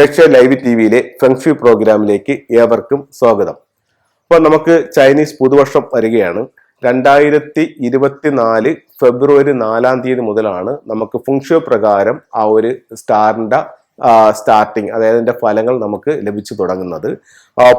Asia live T വിയിലെ feng shui പ്രോഗ്രാമിലേക്ക് ഏവർക്കും സ്വാഗതം. അപ്പോൾ നമുക്ക് ചൈനീസ് പുതുവർഷം വരികയാണ്. രണ്ടായിരത്തി ഇരുപത്തിനാല് ഫെബ്രുവരി നാലാം തീയതി മുതലാണ് നമുക്ക് ഫുങ്ഷോ പ്രകാരം ആ ഒരു സ്റ്റാറിന്റെ സ്റ്റാർട്ടിങ് അതായത് അതിന്റെ ഫലങ്ങൾ നമുക്ക് ലഭിച്ചു തുടങ്ങുന്നത്.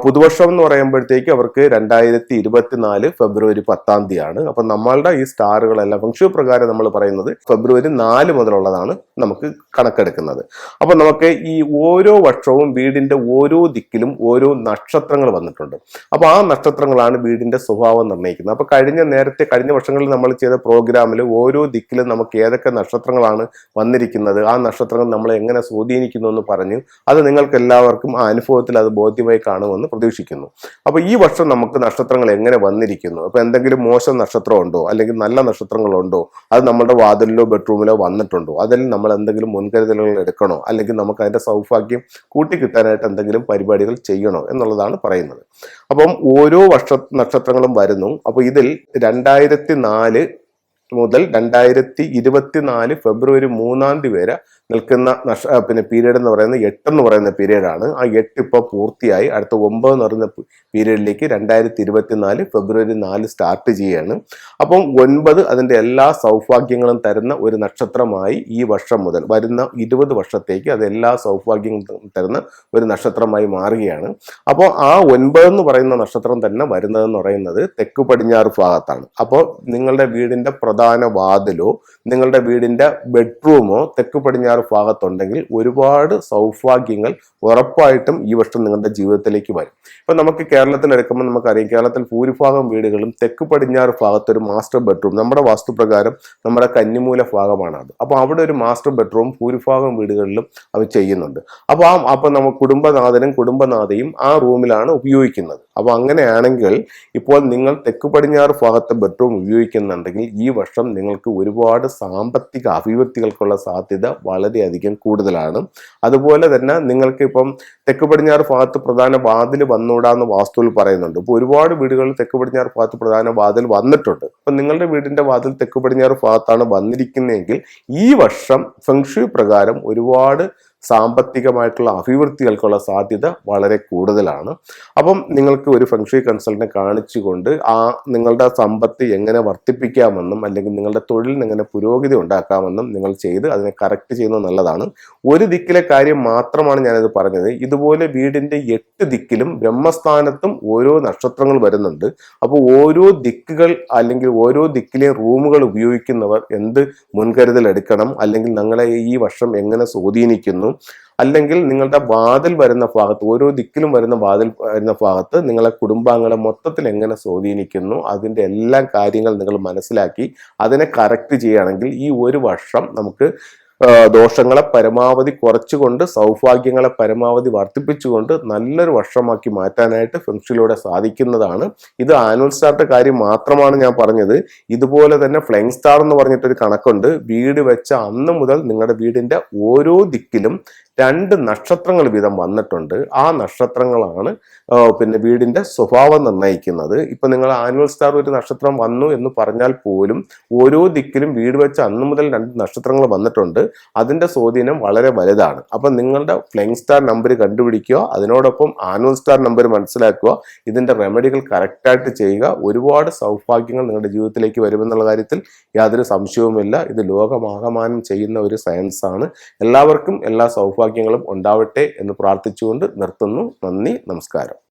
പുതുവർഷം എന്ന് പറയുമ്പോഴത്തേക്ക് അവർക്ക് രണ്ടായിരത്തി ഇരുപത്തിനാല് ഫെബ്രുവരി പത്താം തീയതിയാണ്. അപ്പം നമ്മളുടെ ഈ സ്റ്റാറുകളെല്ലാം ഫംഗ്ഷൻ പ്രകാരം നമ്മൾ പറയുന്നത് ഫെബ്രുവരി നാല് മുതലുള്ളതാണ്. നമുക്ക് കണക്കെടുക്കുന്നത്. അപ്പോൾ നമുക്ക് ഈ ഓരോ വർഷവും വീടിന്റെ ഓരോ ദിക്കിലും ഓരോ നക്ഷത്രങ്ങൾ വന്നിട്ടുണ്ട്. അപ്പോൾ ആ നക്ഷത്രങ്ങളാണ് വീടിന്റെ സ്വഭാവം നിർണയിക്കുന്നത്. അപ്പോൾ കഴിഞ്ഞ നേരത്തെ കഴിഞ്ഞ വർഷങ്ങളിൽ നമ്മൾ ചെയ്ത പ്രോഗ്രാമിൽ ഓരോ ദിക്കിലും നമുക്ക് ഏതൊക്കെ നക്ഷത്രങ്ങളാണ് വന്നിരിക്കുന്നത് ആ നക്ഷത്രങ്ങൾ നമ്മളെ എങ്ങനെ സ്വാധീനിക്കുന്നു എന്ന് പറഞ്ഞു അത് നിങ്ങൾക്ക് എല്ലാവർക്കും ആ അനുഭവത്തിൽ അത് ബോധ്യമായി കാണുമെന്ന് പ്രതീക്ഷിക്കുന്നു. അപ്പോൾ ഈ വർഷം നമുക്ക് നക്ഷത്രങ്ങൾ എങ്ങനെ വന്നിരിക്കുന്നു? അപ്പോൾ എന്തെങ്കിലും മോശം നക്ഷത്രം ഉണ്ടോ അല്ലെങ്കിൽ നല്ല നക്ഷത്രങ്ങളുണ്ടോ? അത് നമ്മുടെ വാതിലിലോ ബെഡ്റൂമിലോ വന്നിട്ടുണ്ടോ? നമ്മൾ എന്തെങ്കിലും മുൻകരുതലുകൾ എടുക്കണോ? അല്ലെങ്കിൽ നമുക്ക് അതിന്റെ സൗഭാഗ്യം കൂട്ടിക്കിട്ടാനായിട്ട് എന്തെങ്കിലും പരിപാടികൾ ചെയ്യണോ എന്നുള്ളതാണ് പറയുന്നത്. അപ്പം ഓരോ വർഷ നക്ഷത്രങ്ങളും വരുന്നു. അപ്പോൾ ഇതിൽ രണ്ടായിരത്തി നാല് മുതൽ രണ്ടായിരത്തി ഇരുപത്തിനാല് ഫെബ്രുവരി മൂന്നാം തീയതി വരെ നിൽക്കുന്ന നഷ പിന്നെ പീരീഡ് എന്ന് പറയുന്നത് എട്ട് എന്ന് പറയുന്ന പീരീഡാണ് ആ എട്ട് ഇപ്പോൾ പൂർത്തിയായി. അടുത്ത ഒമ്പത് എന്ന് പറയുന്ന പീരീഡിലേക്ക് രണ്ടായിരത്തി ഇരുപത്തിനാല് ഫെബ്രുവരി നാല് സ്റ്റാർട്ട് ചെയ്യുകയാണ് അപ്പം ഒൻപത് അതിന്റെ എല്ലാ സൗഭാഗ്യങ്ങളും തരുന്ന ഒരു നക്ഷത്രമായി ഈ വർഷം മുതൽ വരുന്ന ഇരുപത് വർഷത്തേക്ക് അത് എല്ലാ സൗഭാഗ്യങ്ങളും തരുന്ന ഒരു നക്ഷത്രമായി മാറുകയാണ്. അപ്പോൾ ആ ഒൻപത് എന്ന് പറയുന്ന നക്ഷത്രം തന്നെ വരുന്നതെന്ന് പറയുന്നത് തെക്ക് പടിഞ്ഞാറ് ഭാഗത്താണ്. അപ്പോൾ നിങ്ങളുടെ വീടിന്റെ പ്രധാന വാതിലോ നിങ്ങളുടെ വീടിന്റെ ബെഡ്റൂമോ തെക്ക് പടിഞ്ഞാറ് ഭാഗത്തുണ്ടെങ്കിൽ ഒരുപാട് സൗഭാഗ്യങ്ങൾ ഉറപ്പായിട്ടും ഈ വർഷം നിങ്ങളുടെ ജീവിതത്തിലേക്ക് വരും. ഇപ്പൊ നമുക്ക് കേരളത്തിൽ എടുക്കുമ്പോൾ നമുക്കറിയാം കേരളത്തിൽ ഭൂരിഭാഗം വീടുകളും തെക്ക് പടിഞ്ഞാറ് ഭാഗത്ത് ഒരു മാസ്റ്റർ ബെഡ്റൂം. നമ്മുടെ വാസ്തുപ്രകാരം നമ്മുടെ കന്നിമൂല ഭാഗമാണ് അത്. അപ്പോൾ അവിടെ ഒരു മാസ്റ്റർ ബെഡ്റൂം ഭൂരിഭാഗം വീടുകളിലും അവർ ചെയ്യുന്നുണ്ട്. അപ്പോൾ ആ അപ്പോൾ നമ്മൾ കുടുംബനാഥനും കുടുംബനാഥയും ആ റൂമിലാണ് ഉപയോഗിക്കുന്നത്. അപ്പോൾ അങ്ങനെയാണെങ്കിൽ ഇപ്പോൾ നിങ്ങൾ തെക്ക് പടിഞ്ഞാറ് ഭാഗത്തെ ബെഡ്റൂം ഉപയോഗിക്കുന്നുണ്ടെങ്കിൽ ഈ വർഷം നിങ്ങൾക്ക് ഒരുപാട് സാമ്പത്തിക അഭിവൃദ്ധികൾക്കുള്ള സാധ്യത വളരെയധികം കൂടുതലാണ്. അതുപോലെ തന്നെ നിങ്ങൾക്ക് ഇപ്പം തെക്ക് പടിഞ്ഞാറ് ഭാഗത്ത് പ്രധാന വാതിൽ വന്നൂടാന്ന് വാസ്തുവിൽ പറയുന്നുണ്ട്. ഇപ്പോൾ ഒരുപാട് വീടുകളിൽ തെക്ക് പടിഞ്ഞാറ് ഭാഗത്ത് പ്രധാന വാതിൽ വന്നിട്ടുണ്ട്. അപ്പം നിങ്ങളുടെ വീടിന്റെ വാതിൽ തെക്ക് പടിഞ്ഞാറ് ഭാഗത്താണ് വന്നിരിക്കുന്നതെങ്കിൽ ഈ വർഷം ഫെങ്ഷു പ്രകാരം ഒരുപാട് സാമ്പത്തികമായിട്ടുള്ള അഭിവൃദ്ധികൾക്കുള്ള സാധ്യത വളരെ കൂടുതലാണ്. അപ്പം നിങ്ങൾക്ക് ഒരു ഫെങ്ഷി കൺസൾട്ടിനെ കാണിച്ചുകൊണ്ട് ആ നിങ്ങളുടെ സമ്പത്ത് എങ്ങനെ വർദ്ധിപ്പിക്കാമെന്നും അല്ലെങ്കിൽ നിങ്ങളുടെ തൊഴിലിന് എങ്ങനെ പുരോഗതി ഉണ്ടാക്കാമെന്നും നിങ്ങൾ ചെയ്ത് അതിനെ കറക്റ്റ് ചെയ്യുന്നത് നല്ലതാണ്. ഒരു ദിക്കിലെ കാര്യം മാത്രമാണ് ഞാനിത് പറഞ്ഞത്. ഇതുപോലെ വീടിന്റെ എട്ട് ദിക്കിലും ബ്രഹ്മസ്ഥാനത്തും ഓരോ നക്ഷത്രങ്ങൾ വരുന്നുണ്ട്. അപ്പോൾ ഓരോ ദിക്കുകൾ അല്ലെങ്കിൽ ഓരോ ദിക്കിലെ റൂമുകൾ ഉപയോഗിക്കുന്നവർ എന്ത് മുൻകരുതൽ എടുക്കണം അല്ലെങ്കിൽ ഞങ്ങളെ ഈ വർഷം എങ്ങനെ സ്വാധീനിക്കുന്നു? അല്ലെങ്കിൽ നിങ്ങളുടെ വാതിൽ വരുന്ന ഭാഗത്ത് ഓരോ ദിക്കിലും വരുന്ന വാതിൽ വരുന്ന ഭാഗത്ത് നിങ്ങളെ കുടുംബാംഗങ്ങളെ മൊത്തത്തിൽ എങ്ങനെ സ്വാധീനിക്കുന്നു അതിന്റെ എല്ലാ കാര്യങ്ങൾ നിങ്ങൾ മനസ്സിലാക്കി അതിനെ കറക്റ്റ് ചെയ്യുകയാണെങ്കിൽ ഈ ഒരു വർഷം നമുക്ക് ദോഷങ്ങളെ പരമാവധി കുറച്ചുകൊണ്ട് സൗഭാഗ്യങ്ങളെ പരമാവധി വർദ്ധിപ്പിച്ചുകൊണ്ട് നല്ലൊരു വർഷമാക്കി മാറ്റാനായിട്ട് ഫെങ്ഷിലൂടെ സാധിക്കുന്നതാണ്. ഇത് ആനുവൽ സ്റ്റാറിന്റെ കാര്യം മാത്രമാണ് ഞാൻ പറഞ്ഞത്. ഇതുപോലെ തന്നെ ഫ്ലൈങ് സ്റ്റാർ എന്ന് പറഞ്ഞിട്ടൊരു കണക്കുണ്ട്. വീട് വെച്ച അന്ന് മുതൽ നിങ്ങളുടെ വീടിന്റെ ഓരോ ദിക്കിലും രണ്ട് നക്ഷത്രങ്ങൾ വീതം വന്നിട്ടുണ്ട്. ആ നക്ഷത്രങ്ങളാണ് പിന്നെ വീടിന്റെ സ്വഭാവം നിർണയിക്കുന്നത്. ഇപ്പൊ നിങ്ങൾ ആനുവൽ സ്റ്റാർ ഒരു നക്ഷത്രം വന്നു എന്ന് പറഞ്ഞാൽ പോലും ഓരോ ദിക്കിലും വീട് വെച്ച് അന്ന് മുതൽ രണ്ട് നക്ഷത്രങ്ങൾ വന്നിട്ടുണ്ട്. അതിന്റെ സ്വാധീനം വളരെ വലുതാണ്. അപ്പൊ നിങ്ങളുടെ ഫ്ലൈങ് സ്റ്റാർ നമ്പർ കണ്ടുപിടിക്കുക. അതിനോടൊപ്പം ആനുവൽ സ്റ്റാർ നമ്പർ മനസ്സിലാക്കുക. ഇതിന്റെ റെമഡികൾ കറക്റ്റായിട്ട് ചെയ്യുക. ഒരുപാട് സൗഭാഗ്യങ്ങൾ നിങ്ങളുടെ ജീവിതത്തിലേക്ക് വരുമെന്നുള്ള കാര്യത്തിൽ യാതൊരു സംശയവുമില്ല. ഇത് ലോകമാകമാനം ചെയ്യുന്ന ഒരു സയൻസ് ആണ് എല്ലാവർക്കും എല്ലാ സൗഭാഗ്യങ്ങളും ഉണ്ടാവട്ടെ എന്ന് പ്രാർത്ഥിച്ചുകൊണ്ട് നിർത്തുന്നു. നന്ദി നമസ്കാരം.